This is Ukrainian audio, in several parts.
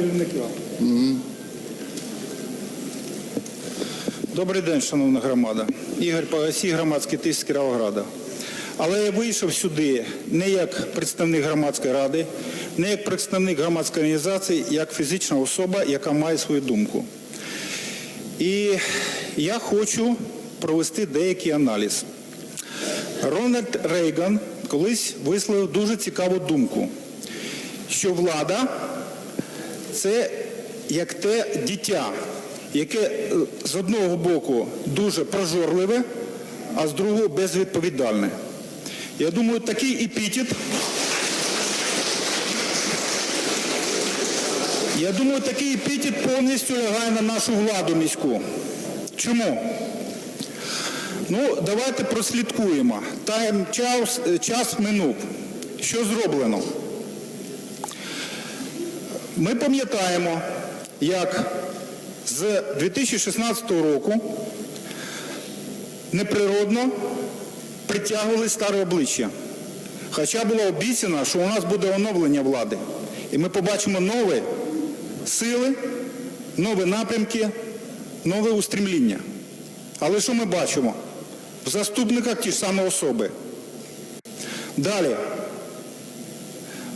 керівника. Добрий день, шановна громада. Ігор Погасій, громадський тиск Кіровограда. Але я вийшов сюди не як представник громадської ради, не як представник громадської організації, як фізична особа, яка має свою думку. І я хочу провести деякий аналіз. Рональд Рейган колись висловив дуже цікаву думку, що влада це як те дитя, яке е, з одного боку дуже прожорливе, а з другого безвідповідальне. Я думаю, такий епітет. Я думаю, такий епітет повністю лягає на нашу владу міську. Чому? Ну, давайте прослідкуємо. Тайм час, е, час минув. Що зроблено? Ми пам'ятаємо, як з 2016 року неприродно притягували старе обличчя. Хоча було обіцяно, що у нас буде оновлення влади. І ми побачимо нові сили, нові напрямки, нове устремління. Але що ми бачимо? В заступниках ті ж самі особи. Далі.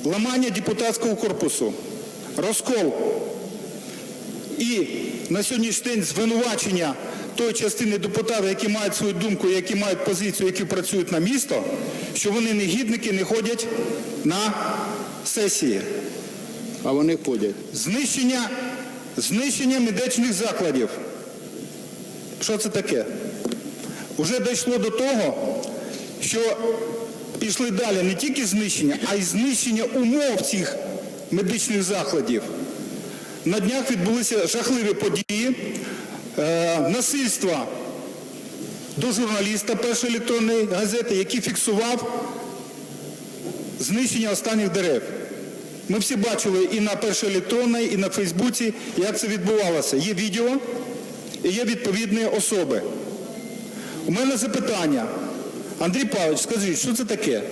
Ламання депутатського корпусу, розкол і на сьогоднішній день звинувачення тої частини депутатів, які мають свою думку, які мають позицію, які працюють на місто, що вони негідники не ходять на сесії. А вони ходять. Знищення, знищення медичних закладів. Що це таке? Уже дійшло до того, що пішли далі не тільки знищення, а й знищення умов цих медичних закладів. На днях відбулися жахливі події, е, насильства до журналіста першої електронної газети, який фіксував знищення останніх дерев. Ми всі бачили і на першій електронній, і на Фейсбуці, як це відбувалося. Є відео і є відповідні особи. У мене запитання. Андрій Павлович, скажіть, що це таке?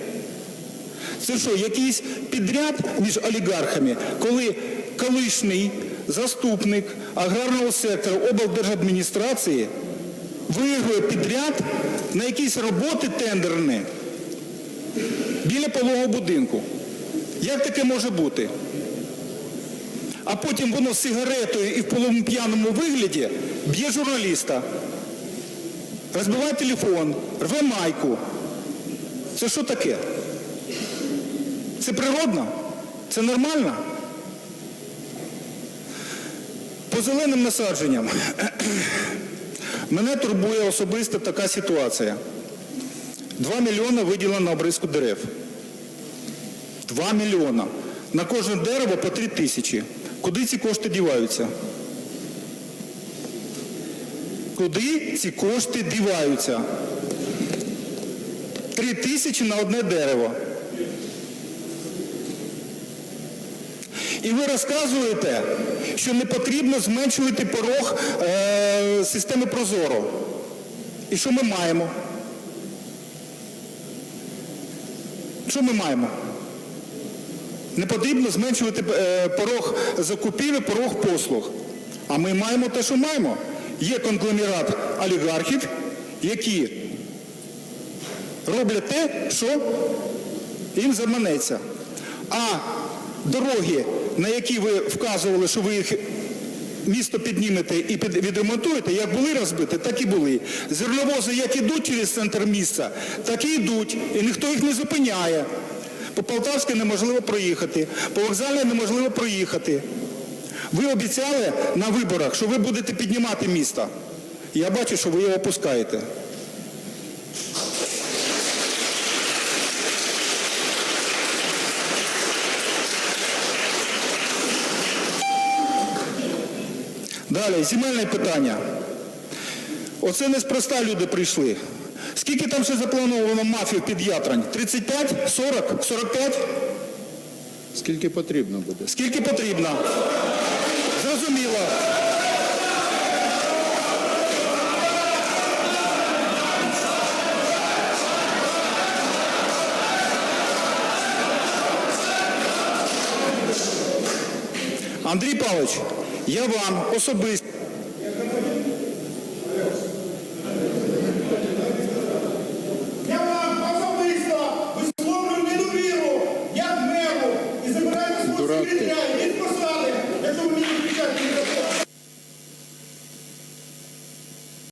Це що, якийсь підряд між олігархами, коли колишній заступник аграрного сектору облдержадміністрації виграє підряд на якісь роботи тендерні біля полового будинку? Як таке може бути? А потім воно з сигаретою і в полуп'яному вигляді б'є журналіста, розбиває телефон, рве майку. Це що таке? Це природно? Це нормально? По зеленим насадженням мене турбує особисто така ситуація. 2 мільйони виділено на обрізку дерев. 2 мільйона. На кожне дерево по 3 тисячі. Куди ці кошти діваються? Куди ці кошти діваються? 3 тисячі на одне дерево. І ви розказуєте, що не потрібно зменшувати порог е, системи Прозоро. І що ми маємо? Що ми маємо? Не потрібно зменшувати е, порог закупівлі, порог послуг. А ми маємо те, що маємо. Є конгломерат олігархів, які роблять те, що їм заманеться. А дороги, на які ви вказували, що ви їх місто піднімете і відремонтуєте, як були розбиті, так і були. Зерновози як ідуть через центр міста, так і йдуть, і ніхто їх не зупиняє. По Полтавській неможливо проїхати, по вокзалі неможливо проїхати. Ви обіцяли на виборах, що ви будете піднімати місто. Я бачу, що ви його опускаєте. Далі, земельне питання. Оце неспроста люди прийшли. Скільки там ще заплановано мафів під Ятрань? 35? 40? 45? Скільки потрібно буде? Скільки потрібно? Зрозуміло. Андрій Павлович, я вам особисто